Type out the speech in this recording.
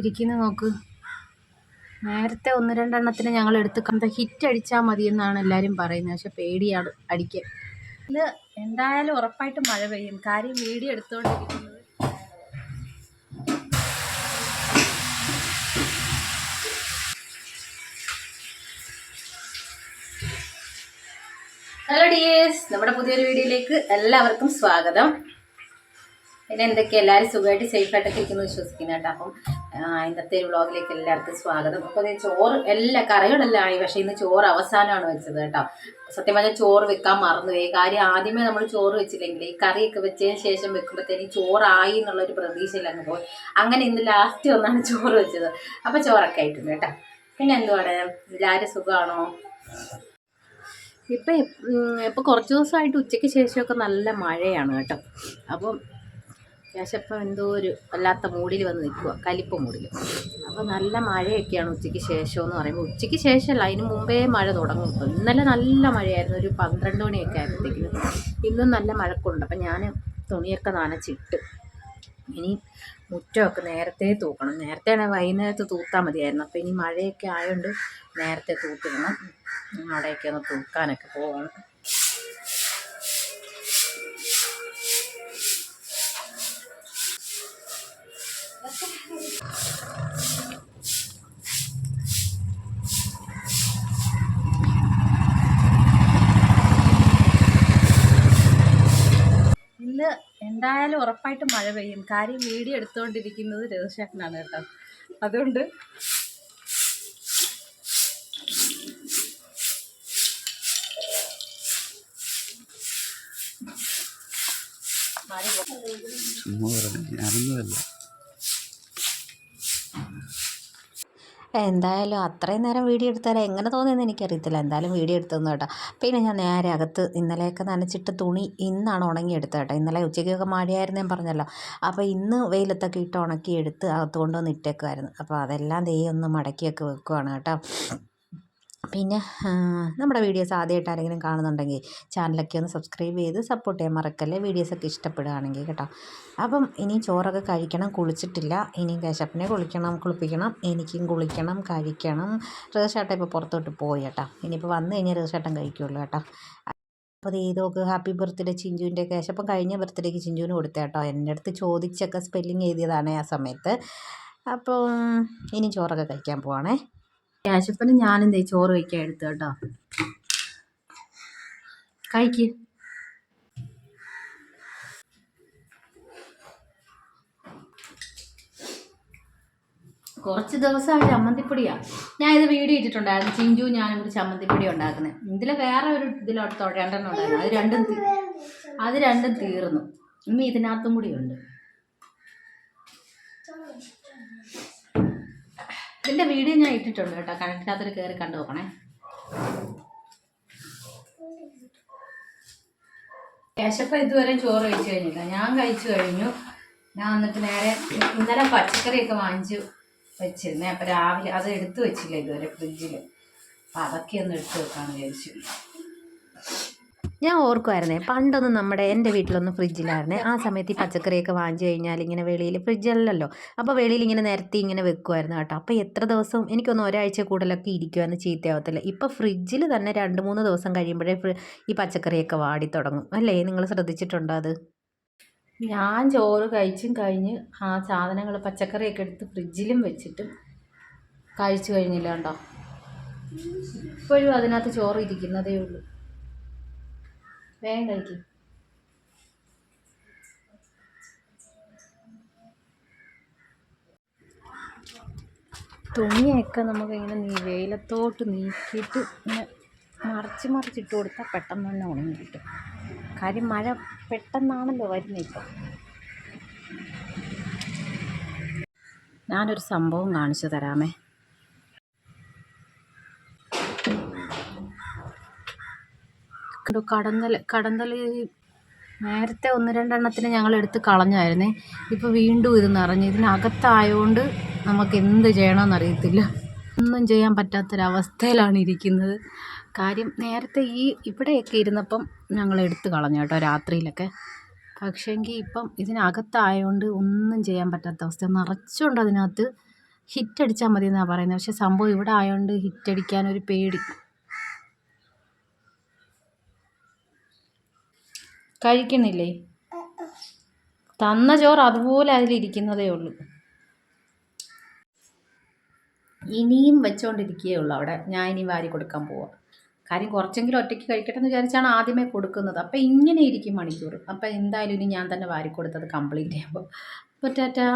ഇരിക്കുന്ന നോക്ക്. നേരത്തെ ഒന്ന് രണ്ടെണ്ണത്തിന് ഞങ്ങൾ എടുത്ത് കണ്ട ഹിറ്റ് അടിച്ചാൽ മതി എന്നാണ് എല്ലാവരും പറയുന്നത്. പക്ഷെ പേടിയാണ് അടിക്കാൻ. ഇത് എന്തായാലും ഉറപ്പായിട്ട് മഴ പെയ്യും. കാര്യം വീടി എടുത്തുകൊണ്ടിരിക്കുന്നത്. ഹലോ ഡിയേഴ്സ് നമ്മുടെ പുതിയൊരു വീഡിയോയിലേക്ക് എല്ലാവർക്കും സ്വാഗതം. പിന്നെ എന്തൊക്കെ എല്ലാവരും സുഖമായിട്ട് സേഫായിട്ടൊക്കെ ഇരിക്കുന്നു വിശ്വസിക്കുന്നു കേട്ടോ. അപ്പം ഇന്നത്തെ വ്ളോഗിലേക്ക് എല്ലാവർക്കും സ്വാഗതം. അപ്പോൾ ചോറ് എല്ലാ കറികളെല്ലാം ആയി. പക്ഷേ ഇന്ന് ചോറ് അവസാനമാണ് വെച്ചത് കേട്ടോ. സത്യം പറഞ്ഞാൽ ചോറ് വെക്കാൻ മറന്നുപോയി കാര്യം ആദ്യമേ നമ്മൾ ചോറ് വെച്ചില്ലെങ്കിൽ ഈ കറിയൊക്കെ വെച്ചതിന് ശേഷം വെക്കുമ്പോഴത്തേനും ചോറായി എന്നുള്ളൊരു പ്രതീക്ഷയിൽ അങ്ങ് പോയി. അങ്ങനെ ഇന്ന് ലാസ്റ്റ് ഒന്നാണ് ചോറ് വെച്ചത്. അപ്പോൾ ചോറൊക്കെ ആയിട്ടുണ്ട് കേട്ടോ. പിന്നെ എന്തുവാണ്? എല്ലാവരും സുഖമാണോ? ഇപ്പം ഇപ്പം കുറച്ച് ദിവസമായിട്ട് ഉച്ചയ്ക്ക് ശേഷമൊക്കെ നല്ല മഴയാണ് കേട്ടോ. അപ്പം ശേഷം എന്തോ ഒരു വല്ലാത്ത മൂടിൽ വന്ന് നിൽക്കുക കലിപ്പ് മൂടിൽ അപ്പോൾ നല്ല മഴയൊക്കെയാണ് ഉച്ചയ്ക്ക് ശേഷം എന്ന് പറയുമ്പോൾ ഉച്ചയ്ക്ക് ശേഷമല്ല അതിന് മുമ്പേ മഴ തുടങ്ങും. ഇപ്പോൾ ഇന്നലെ നല്ല മഴയായിരുന്നു ഒരു പന്ത്രണ്ട് മണിയൊക്കെ ആയപ്പോഴത്തേക്കിനും. ഇന്നും നല്ല മഴക്കുണ്ട്. അപ്പം ഞാൻ തുണിയൊക്കെ നനച്ചിട്ട് ഇനി മുറ്റമൊക്കെ നേരത്തെ തൂക്കണം. നേരത്തെയാണ് വൈകുന്നേരത്ത് തൂത്താൽ മതിയായിരുന്നു. അപ്പോൾ ഇനി മഴയൊക്കെ ആയതുകൊണ്ട് നേരത്തെ തൂത്തിടണം. അവിടെയൊക്കെ ഒന്ന് തൂക്കാനൊക്കെ പോവാണ്. ഇന്ന് എന്തായാലും ഉറപ്പായിട്ട് മഴ പെയ്യും. കാര്യം വീഡിയോ എടുത്തുകൊണ്ടിരിക്കുന്നത് രഥശേഖനാണ് കേട്ടോ. അതുകൊണ്ട് ചുമ്മാ പറഞ്ഞില്ല എന്തായാലും അത്രയും നേരം വീഡിയോ എടുത്താൽ എങ്ങനെ തോന്നിയെന്ന് എനിക്കറിയത്തില്ല. എന്തായാലും വീഡിയോ എടുത്തതെന്ന് കേട്ടോ. പിന്നെ ഞാൻ നേരെ അകത്ത് ഇന്നലെയൊക്കെ നനച്ചിട്ട് തുണി ഇന്നാണ് ഉണങ്ങിയെടുത്തത് കേട്ടോ. ഇന്നലെ ഉച്ചയ്ക്കൊക്കെ മഴയായിരുന്നു ഞാൻ പറഞ്ഞല്ലോ. അപ്പോൾ ഇന്ന് വെയിലത്തൊക്കെ ഇട്ട് ഉണക്കിയെടുത്ത് അകത്ത് കൊണ്ടുവന്ന് ഇട്ടേക്കുമായിരുന്നു അപ്പോൾ അതെല്ലാം ദൈവം ഒന്ന് മടക്കിയൊക്കെ വെക്കുവാണ് കേട്ടോ. പിന്നെ നമ്മുടെ വീഡിയോസ് ആദ്യമായിട്ട് ആരെങ്കിലും കാണുന്നുണ്ടെങ്കിൽ ചാനലൊക്കെ ഒന്ന് സബ്സ്ക്രൈബ് ചെയ്ത് സപ്പോർട്ട് ചെയ്യാൻ മറക്കല്ലേ. വീഡിയോസൊക്കെ ഇഷ്ടപ്പെടുകയാണെങ്കിൽ കേട്ടോ. അപ്പം ഇനി ചോറൊക്കെ കഴിക്കണം കുളിച്ചിട്ടില്ല. ഇനി കശപ്പിനെ കുളിക്കണം കുളിപ്പിക്കണം. എനിക്കും കുളിക്കണം കഴിക്കണം. റേഷേട്ടൻ ഇപ്പോൾ പുറത്തോട്ട് പോയി കേട്ടോ. ഇനിയിപ്പോൾ വന്നു കഴിഞ്ഞാൽ റേഷേട്ടൻ കഴിക്കുള്ളൂ കേട്ടോ. അപ്പോൾ ഇതൊക്കെ ഹാപ്പി ബർത്ത്ഡേ ചിഞ്ചുവിന്റെ കേശപ്പം കഴിഞ്ഞ ബർത്ത്ഡേക്ക് ചിഞ്ചുവിന് കൊടുത്ത കേട്ടോ. എന്റെ അടുത്ത് ചോദിച്ചൊക്കെ സ്പെല്ലിങ് എഴുതിയതാണ് ആ സമയത്ത്. അപ്പോൾ ഇനി ചോറൊക്കെ കഴിക്കാൻ പോവാണേ. കേശപ്പന് ഞാനും ദേ ചോറ് കഴിക്കാൻ എടുത്തു കേട്ടോ. കഴിക്ക്. കുറച്ച് ദിവസമായി ചമ്മന്തിപ്പൊടിയാ. ഞാൻ ഇത് വീഡിയോ ഇട്ടിട്ടുണ്ടായിരുന്നു. ചിഞ്ചു ഞാനും കൂടി ചമ്മന്തിപ്പൊടി ഉണ്ടാക്കുന്നത് ഇതിൽ വേറെ ഒരു ഇതിലോട്ടോ രണ്ടെണ്ണം ഉണ്ടായിരുന്നു. അത് രണ്ടും അത് രണ്ടും തീർന്നു. ഇനി ഇതിനകത്തും കൂടി ഉണ്ട്. ഇതിന്റെ വീഡിയോ ഞാൻ ഇട്ടിട്ടുണ്ട് കേട്ടോ. കണക്കിനകത്തൊരു കയറി കണ്ടു നോക്കണേ. കേശപ്പ ഇതുവരെ ചോറ് കഴിച്ചു കഴിഞ്ഞില്ല. ഞാൻ കഴിച്ചു കഴിഞ്ഞു. ഞാൻ വന്നിട്ട് നേരെ ഇന്നലെ പച്ചക്കറിയൊക്കെ വാങ്ങിച്ചു വെച്ചിരുന്നേ. അപ്പം രാവിലെ അത് എടുത്തു വെച്ചില്ല ഇതുവരെ ഫ്രിഡ്ജിൽ. അപ്പം അതൊക്കെ ഒന്ന് എടുത്തു വെക്കാമെന്ന് വിചാരിച്ചു. ഞാൻ ഓർക്കുമായിരുന്നേ പണ്ടൊന്നും നമ്മുടെ എന്റെ വീട്ടിലൊന്നും ഫ്രിഡ്ജിലായിരുന്നേ. ആ സമയത്ത് ഈ പച്ചക്കറിയൊക്കെ വാങ്ങിച്ചു കഴിഞ്ഞാൽ ഇങ്ങനെ വെളിയിൽ ഫ്രിഡ്ജല്ലല്ലോ. അപ്പോൾ വെളിയിൽ ഇങ്ങനെ നിരത്തി ഇങ്ങനെ വെക്കുമായിരുന്നു കേട്ടോ. അപ്പോൾ എത്ര ദിവസം എനിക്കൊന്നും ഒരാഴ്ച കൂടുതലൊക്കെ ഇരിക്കുമെന്ന് ചീത്തയാവത്തില്ല. ഇപ്പോൾ ഫ്രിഡ്ജിൽ തന്നെ രണ്ട് മൂന്ന് ദിവസം കഴിയുമ്പോഴേ ഈ പച്ചക്കറിയൊക്കെ വാടി തുടങ്ങും അല്ലേ? നിങ്ങൾ ശ്രദ്ധിച്ചിട്ടുണ്ടോ അത്? ഞാൻ ചോറ് കഴിച്ചും കഴിഞ്ഞ് ആ സാധനങ്ങൾ പച്ചക്കറിയൊക്കെ എടുത്ത് ഫ്രിഡ്ജിലും വെച്ചിട്ടും കഴിച്ചു കഴിഞ്ഞില്ല കേട്ടോ. ഇപ്പോഴും അതിനകത്ത് ചോറ് ഇരിക്കുന്നതേ ഉള്ളൂ. വേഗം കഴിക്കും തുണിയൊക്കെ നമുക്ക് ഇങ്ങനെ നീ വെയിലത്തോട്ട് നീക്കിയിട്ട് ഇങ്ങനെ മറിച്ച് മറിച്ചിട്ട് കൊടുത്താൽ പെട്ടെന്ന് തന്നെ ഉണങ്ങി കിട്ടും. കാര്യം മഴ പെട്ടെന്നാണല്ലോ വരുന്നത് ഇപ്പം. ഞാനൊരു സംഭവം കാണിച്ചു തരാമേ. കണ്ടു കടന്നൽ കടന്നൽ നേരത്തെ ഒന്ന് രണ്ടെണ്ണത്തിന് ഞങ്ങൾ എടുത്ത് കളഞ്ഞായിരുന്നേ. ഇപ്പോൾ വീണ്ടും ഇത് നിറഞ്ഞു ഇതിനകത്തായതുകൊണ്ട് നമുക്ക് എന്ത് ചെയ്യണമെന്ന് അറിയത്തില്ല. ഒന്നും ചെയ്യാൻ പറ്റാത്തൊരവസ്ഥയിലാണ് ഇരിക്കുന്നത്. കാര്യം നേരത്തെ ഈ ഇവിടെയൊക്കെ ഇരുന്നപ്പം ഞങ്ങൾ എടുത്ത് കളഞ്ഞു കേട്ടോ രാത്രിയിലൊക്കെ. പക്ഷേങ്കിൽ ഇപ്പം ഇതിനകത്തായതുകൊണ്ട് ഒന്നും ചെയ്യാൻ പറ്റാത്ത അവസ്ഥ നിറച്ചുകൊണ്ട് അതിനകത്ത് ഹിറ്റടിച്ചാൽ മതി എന്നാണ് പറയുന്നത് പക്ഷേ സംഭവം ഇവിടെ ആയതുകൊണ്ട് ഹിറ്റ് അടിക്കാനൊരു പേടി. കഴിക്കണില്ലേ തന്ന ചോറ് അതുപോലെ അതിലിരിക്കുന്നതേ ഉള്ളൂ. ഇനിയും വെച്ചുകൊണ്ടിരിക്കുകയേ ഉള്ളൂ അവിടെ. ഞാൻ ഇനി വാരി കൊടുക്കാൻ പോവാം. കാര്യം കുറച്ചെങ്കിലും ഒറ്റയ്ക്ക് കഴിക്കട്ടെ എന്ന് വിചാരിച്ചാണ് ആദ്യമേ കൊടുക്കുന്നത്. അപ്പം ഇങ്ങനെ ഇരിക്കും മണിക്കൂർ. അപ്പം എന്തായാലും ഇനി ഞാൻ തന്നെ വാരി കൊടുത്തത് കംപ്ലീറ്റ് ചെയ്യുമ്പോൾ അപ്പോൾ ടാറ്റാ.